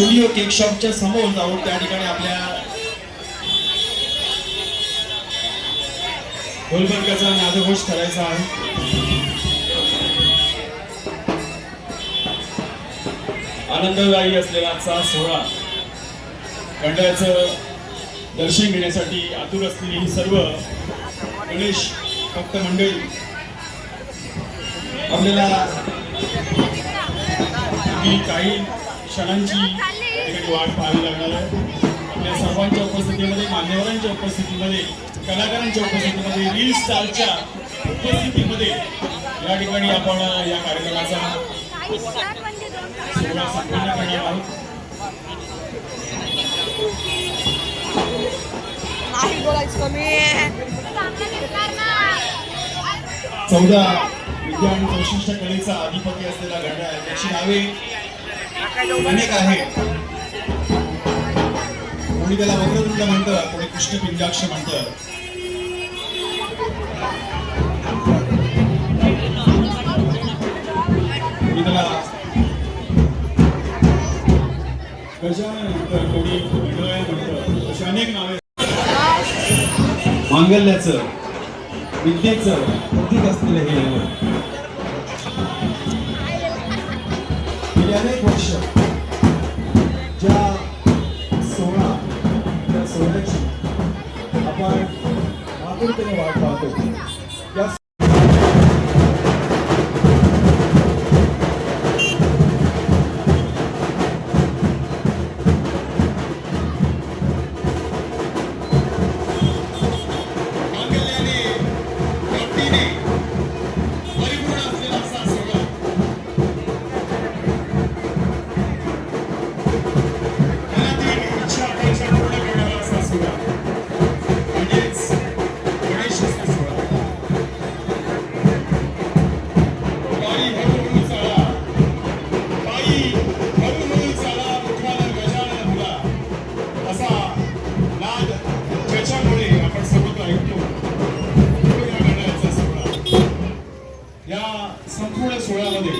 Studio cake शॉपच्या समोर जाऊन त्या ठिकाणी आपल्या गोलबर्गाचा नादघोष करायचा आहे. आनंददायी असलेला आजचा सोहळा गंड्याचं दर्शन घेण्यासाठी आतुर असलेली ही सर्व गणेश भक्त मंडळी आपल्याला काही क्षणांची वाट पाहावी लागणार आहे. आपल्या सर्वांच्या उपस्थितीमध्ये मान्यवरांच्या उपस्थितीमध्ये कलाकारांच्या उपस्थितीमध्ये रील स्टारच्या उपस्थितीमध्ये या ठिकाणी आपण या कार्यक्रमाचा सोहळा संपन्न करणार आहोत. चौदा विद्या आणि चौशिष्ट कलेचा अधिपती असलेला गड्डा आहे त्याची नावे अनेक आहेत कोणी त्याला वक्रतुंड म्हणतं कोणी कृष्ण पिंजाक्ष म्हणतं. कोणी त्याला गजानन म्हणतं कोणी विनय म्हणतं. अशी अनेक नावे मांगल्याचं विद्येचं प्रतीक असलेलं हे गेली अनेक वर्ष ज्या सोहळा त्या सोहळ्याची आपण आतुरतेने वाट पाहतो. संपूर्ण सोहळ्यामध्ये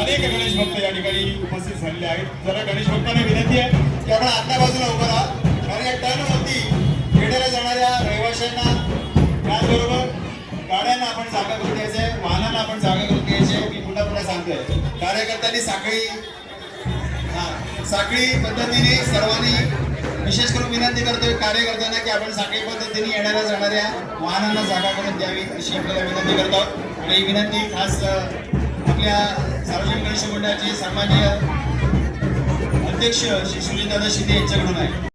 अनेक गणेश भक्त या ठिकाणी उपस्थित झालेले आहेत. जरा गणेश भक्तांना विनंती आहे की आपण आतल्या बाजूला उभं राहा. कारण या टर्नवरती खेड्याला जाणाऱ्या रहिवाशांना त्याचबरोबर गाड्यांना आपण जागा करून द्यायचं आहे वाहनांना आपण जागा सांगतोय. कार्यकर्त्यांनी साखळी हा साखळी पद्धतीने सर्वांनी विशेष करून विनंती करतोय कार्यकर्त्यांना की आपण साखळी पद्धतीने येणाऱ्या जाणाऱ्या वाहनांना जागा करून द्यावी अशी आपल्याला विनंती करतो. आणि ही विनंती खास आपल्या सार्वजनिक गणेश मंडळाचे सामान्य अध्यक्ष श्री सुनीलदादा शिंदे यांच्याकडून आहे.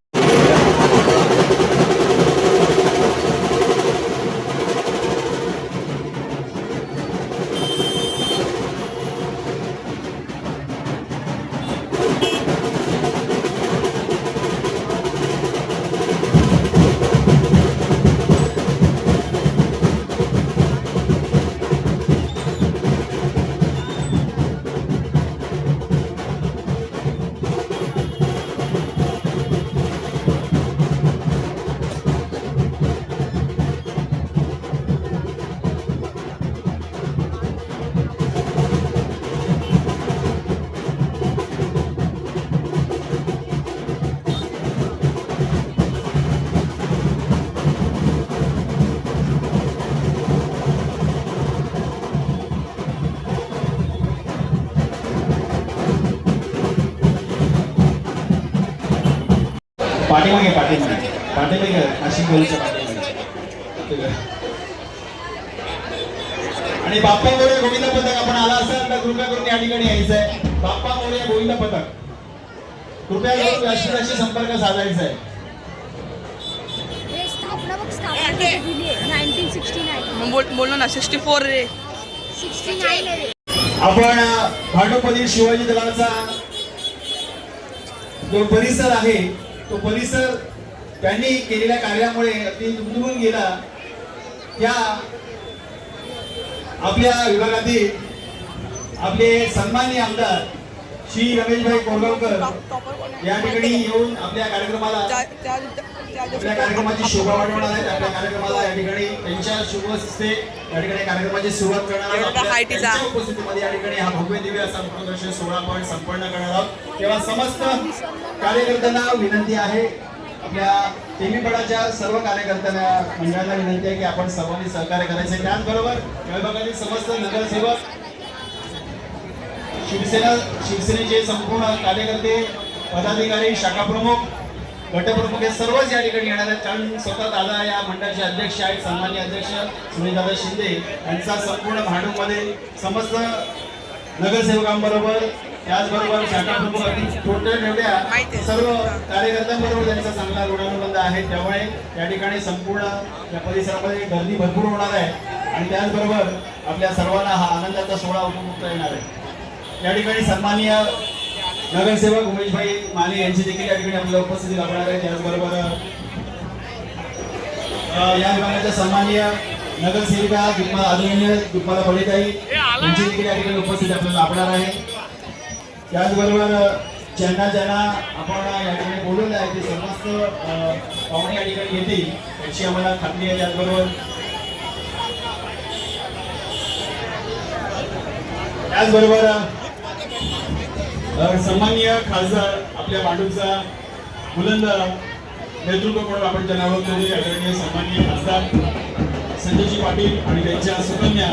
पाठीमागे पाठीमागे. पाठीमागे नाशिक गोलीच्या पाठीमागे. आणि बाप्पा मोरे गोविंद पथक आपण आला असाल तर कृपया करून या ठिकाणी यायचं आहे बाप्पा मोरे गोविंद पथक कृपया करून व्यासपीठाशी संपर्क साधायचा हे बोललो ना सिक्स्टी फोर रे. आहे. आपण भांडोपदी शिवाजी दलाचा जो परिसर आहे तो परिसर त्यांनी केलेल्या कार्यामुळे अगदी दुमदुमून गेला. त्या आपल्या विभागातील आपले सन्मान्य आमदार श्री रमेशभाई कोरगावकर या ठिकाणी येऊन आपल्या कार्यक्रमाला आपल्या कार्यक्रमाची शोभा वाढवणार आहेत आपल्या कार्यक्रमाला या ठिकाणी त्यांच्या शुभ हस्ते या ठिकाणी कार्यक्रमाची सुरुवात करणार आहोत. उपस्थितीमध्ये या ठिकाणी हा भव्य दिव्य असा प्रदर्शन सोहळा आपण संपन्न करणार आहोत. तेव्हा समस्त कार्यकर्त्यांना विनंती आहे. आपल्या टेमीपडाच्या सर्व कार्यकर्त्यांना मंडळांना विनंती आहे की आपण सर्वांनी सहकार्य करायचे. त्याचबरोबर विभागातील समस्त नगरसेवक शिवसेना शिवसेनेचे संपूर्ण कार्यकर्ते पदाधिकारी शाखा प्रमुख गटप्रमुख हे सर्वच या ठिकाणी येणार आहेत कारण स्वतः दादा या मंडळाचे अध्यक्ष आहेत सन्मान्य अध्यक्ष सुनीलदादा शिंदे यांचा संपूर्ण भांडूपमध्ये समस्त नगरसेवकांबरोबर त्याचबरोबर शाखा प्रमुख अगदी टोटल एवढ्या. सर्व कार्यकर्त्यांबरोबर त्यांचा चांगला ऋणानुबंध आहे. त्यामुळे या ठिकाणी संपूर्ण या परिसरामध्ये गर्दी भरपूर होणार आहे. आणि त्याचबरोबर आपल्या सर्वांना हा आनंदाचा सोहळा उपमुक्त येणार आहे. या ठिकाणी सन्माननीय नगरसेवक उमेशभाई माने यांची देखील या ठिकाणी आपल्याला उपस्थिती लाभणार आहे. त्याचबरोबर या विभागाच्या सन्माननीय नगरसेविका दुप्पा आदरणीय दुप्पाला बळीताई यांची देखील या ठिकाणी उपस्थिती आपल्याला लाभणार आहे. त्याचबरोबर ज्यांना ज्यांना आपण या ठिकाणी बोलवलं आहे ते समस्त पाहुणे या ठिकाणी येतील याची आम्हाला खात्री आहे. त्याचबरोबर त्याचबरोबर अ, सन्माननीय खासदार आपल्या मांडूचा बुलंद नेतृत्व म्हणून आपण ज्यांना आहोत ते आदरणीय सन्माननीय खासदार संजयजी पाटील आणि त्यांच्या सुकन्या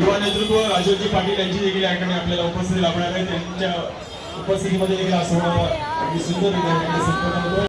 युवा नेतृत्व राजीवजी पाटील यांची देखील या ठिकाणी आपल्याला उपस्थिती लाभणार आहे. त्यांच्या उपस्थितीमध्ये देखील हा सोहळा सुंदर